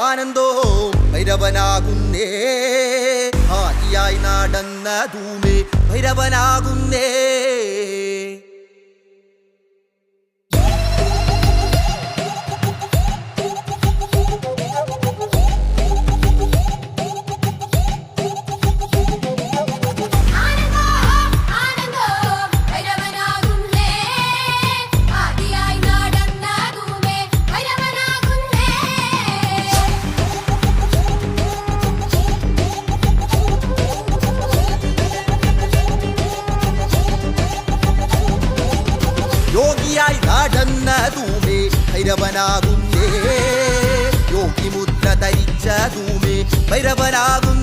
ആനന്ദോ ഭൈരവനാകുന്നേ. ആദിയായി ധൂമി ഭൈരവനാകുന്നേ. നടന്നതുമേ ഭൈരവനാകുന്നേ. യോഗിമുദ്ര ധരിച്ച ധരിച്ചതുമേ ഭൈരവനാകുന്നേ.